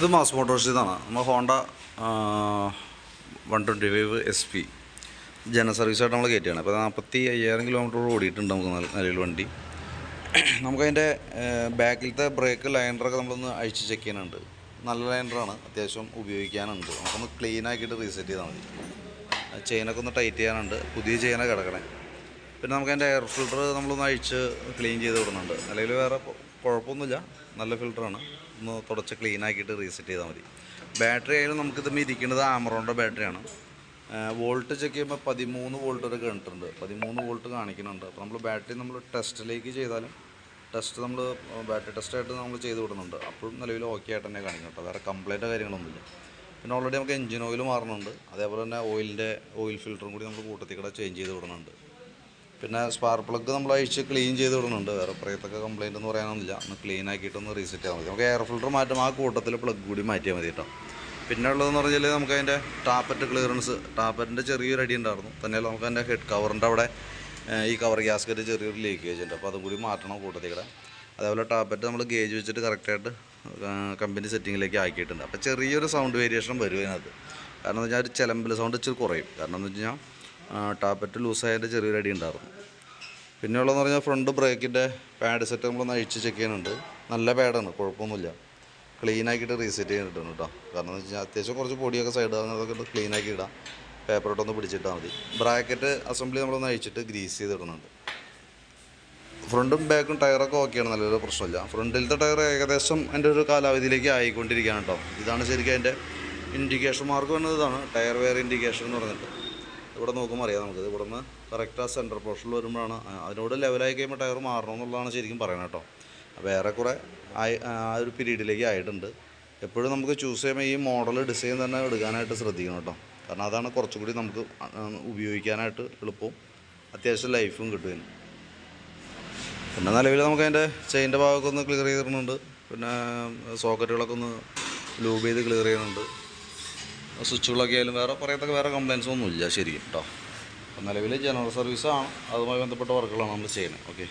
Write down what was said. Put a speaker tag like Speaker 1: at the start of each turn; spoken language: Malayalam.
Speaker 1: ഇത് മാസ് മോട്ടോഴ്സ് ഇതാണ്. നമ്മൾ Honda one twenty five S P ജന സർവീസായിട്ട് നമ്മൾ കയറ്റിയാണ്. അപ്പോൾ നാൽപ്പത്തി അയ്യായിരം കിലോമീറ്റർ ഓടിയിട്ടുണ്ട് നമുക്ക് നിലവിൽ വണ്ടി. നമുക്കതിന്റെ ബാക്കിലത്തെ ബ്രേക്ക് ലൈൻഡറൊക്കെ നമ്മളൊന്ന് അഴിച്ച് ചെക്ക് ചെയ്യാനുണ്ട്. നല്ല ലൈൻഡറാണ് അത്യാവശ്യം ഉപയോഗിക്കാനുണ്ട്. നമുക്കൊന്ന് ക്ലീൻ ആക്കിയിട്ട് റീസെറ്റ് ചെയ്താൽ മതി. ചെയിനൊക്കെ ഒന്ന് ടൈറ്റ് ചെയ്യാനുണ്ട്. പുതിയ ചെയിനൊക്കെ കിടക്കണേ. പിന്നെ നമുക്ക് അതിന്റെ എയർ ഫിൽറ്റർ നമ്മളൊന്ന് അഴിച്ച് ക്ലീൻ ചെയ്ത് വിടുന്നുണ്ട് അല്ലെങ്കിൽ വേറെ കുഴപ്പമൊന്നുമില്ല. നല്ല ഫിൽറ്ററാണ് ഒന്ന് തുടച്ച് ക്ലീൻ ആക്കിയിട്ട് റീസെറ്റ് ചെയ്താൽ മതി. ബാറ്ററി ആയാലും നമുക്കിത് ഇരിക്കുന്നത് ആമറോണിന്റെ ബാറ്ററിയാണ് വോൾട്ട് ചെക്ക് ചെയ്യുമ്പോൾ പതിമൂന്ന് വോൾട്ട് വരെ കണ്ടിട്ടുണ്ട്. പതിമൂന്ന് വോൾട്ട് കാണിക്കുന്നുണ്ട്. അപ്പോൾ നമ്മൾ ബാറ്ററി നമ്മൾ ടെസ്റ്റിലേക്ക് ചെയ്താലും ടെസ്റ്റ് നമ്മൾ ബാറ്ററി ടെസ്റ്റായിട്ട് നമ്മൾ ചെയ്ത് വിടുന്നുണ്ട്. അപ്പോഴും നിലവിൽ ഓക്കെ ആയിട്ട് തന്നെ കാണിക്കും കേട്ടോ വേറെ കംപ്ലൈന്റോ കാര്യങ്ങളൊന്നുമില്ല. പിന്നെ ഓൾറെഡി നമുക്ക് എഞ്ചിൻ ഓയിൽ മാറുന്നുണ്ട്. അതേപോലെ തന്നെ ഓയിലിന്റെ ഓയിൽ ഫിൽറ്ററും കൂടി നമ്മൾ കൂട്ടത്തിൽ കൂടെ ചേഞ്ച് ചെയ്ത് വിടുന്നുണ്ട്. പിന്നെ സ്പാർക്ക് പ്ലഗ് നമ്മൾ അഴിച്ച് ക്ലീൻ ചെയ്ത് വിടുന്നുണ്ട്. വേറെ പ്രയത്തൊക്കെ കംപ്ലയിന്റ് എന്ന് പറയാനൊന്നുമില്ല. ഒന്ന് ക്ലീൻ ആക്കിയിട്ടൊന്ന് റീസെറ്റ് ചെയ്താൽ മതി. നമുക്ക് എയർ ഫിൽറ്റർ മാറ്റം. ആ കൂട്ടത്തിൽ പ്ലഗ് കൂടി മാറ്റിയാൽ മതി കേട്ടോ. പിന്നെ ഉള്ളതെന്ന് പറഞ്ഞാൽ നമുക്ക് അതിന്റെ ടാപ്പറ്റ് ക്ലിയറൻസ് ടാപ്പറ്റിന്റെ ചെറിയൊരു അടി ഉണ്ടായിരുന്നു. തന്നെയല്ല നമുക്ക് അതിന്റെ ഹെഡ് കവറിന്റെ അവിടെ ഈ കവർ ഗ്യാസ്കറ്റ് ചെറിയൊരു ലീക്കേജ് ഉണ്ട്. അപ്പോൾ അതും കൂടി മാറ്റണം കൂട്ടത്തിൽ കൂടെ അതേപോലെ ടാപ്പറ്റ് നമ്മൾ ഗേജ് വെച്ചിട്ട് കറക്റ്റായിട്ട് കമ്പനി സെറ്റിങ്ങിലേക്ക് ആക്കിയിട്ടുണ്ട്. അപ്പോൾ ചെറിയൊരു സൗണ്ട് വേരിയേഷൻ വരും അതിനകത്ത്. കാരണം എന്ന് വെച്ചാൽ ഒരു ചിലമ്പിൽ സൗണ്ട് ഇച്ചിരി കുറയും. കാരണം എന്ന് വെച്ച് കഴിഞ്ഞാൽ ടാപ്പറ്റ് ലൂസായതിന്റെ ചെറിയൊരു അടി ഉണ്ടായിരുന്നു. പിന്നെ പറഞ്ഞാൽ ഫ്രണ്ട് ബ്രേക്കിന്റെ പാഡ് സെറ്റ് നമ്മളൊന്ന് അഴിച്ച് ചെക്ക് ചെയ്യുന്നുണ്ട് നല്ല പാഡാണ് കുഴപ്പമൊന്നുമില്ല. ക്ലീൻ ആക്കിയിട്ട് റീസെറ്റ് ചെയ്തിട്ടുണ്ട് കേട്ടോ കാരണം എന്ന് വെച്ച് കഴിഞ്ഞാൽ അത്യാവശ്യം കുറച്ച് പൊടിയൊക്കെ സൈഡ് ഒന്ന് ക്ലീൻ ആക്കി ഇടാം. പേപ്പറോട്ടൊന്ന് പിടിച്ചിട്ടാൽ മതി. ബ്രാക്കറ്റ് അസംബ്ലി നമ്മളൊന്ന് അഴിച്ചിട്ട് ഗ്രീസ് ചെയ്തിടുന്നുണ്ട് ഫ്രണ്ടും ബാക്കും ടയറൊക്കെ ഓക്കെയാണ് നല്ലൊരു പ്രശ്നമില്ല. ഫ്രണ്ടിലത്തെ ടയർ ഏകദേശം എന്റെ ഒരു കാലാവധിയിലേക്ക് ആയിക്കൊണ്ടിരിക്കുകയാണ് കേട്ടോ ഇതാണ് ശരിക്കും അതിന്റെ ഇൻഡിക്കേഷൻ മാർക്ക് വന്നത് ഇതാണ്. ടയർ വെയർ ഇൻഡിക്കേഷൻ എന്ന് പറഞ്ഞിട്ട്. ഇവിടെ നോക്കുമ്പോൾ അറിയാം നമുക്കിത് ഇവിടെ നിന്ന് കറക്റ്റ് ആ സെന്റർ പോർഷനിൽ വരുമ്പോഴാണ് അതിനോട് ലെവലായി കഴിയുമ്പോൾ ടയർ മാറണം എന്നുള്ളതാണ് ശരിക്കും പറയുന്നത് കേട്ടോ. അപ്പോൾ ഏറെക്കുറെ ആയി ആ ഒരു പീരീഡിലേക്ക് ആയിട്ടുണ്ട്. എപ്പോഴും നമുക്ക് ചൂസ് ചെയ്യുമ്പോൾ ഈ മോഡൽ ഡിസൈൻ തന്നെ എടുക്കാനായിട്ട് ശ്രദ്ധിക്കണം കേട്ടോ. കാരണം അതാണ് കുറച്ചുകൂടി നമുക്ക് ഉപയോഗിക്കാനായിട്ട് എളുപ്പവും അത്യാവശ്യം ലൈഫും കിട്ടും പിന്നെ നിലവിൽ നമുക്ക് അതിന്റെ ചെയിന്റെ ഭാഗമൊക്കെ ഒന്ന് ക്ലിയർ ചെയ്തിടുന്നുണ്ട് പിന്നെ സോക്കറ്റുകളൊക്കെ ഒന്ന് ലൂബ് ചെയ്ത് ക്ലിയർ ചെയ്യുന്നുണ്ട്. സ്വിച്ചുകളൊക്കെ ആയാലും വേറെ പറയത്തൊക്കെ വേറെ കംപ്ലയിൻസ് ഒന്നുമില്ല ശരി കേട്ടോ നിലവിൽ ജനറൽ സർവീസാണ് അതുമായി ബന്ധപ്പെട്ട വർക്കുകളാണ് നമ്മൾ ചെയ്യുന്നത്. ഓക്കെ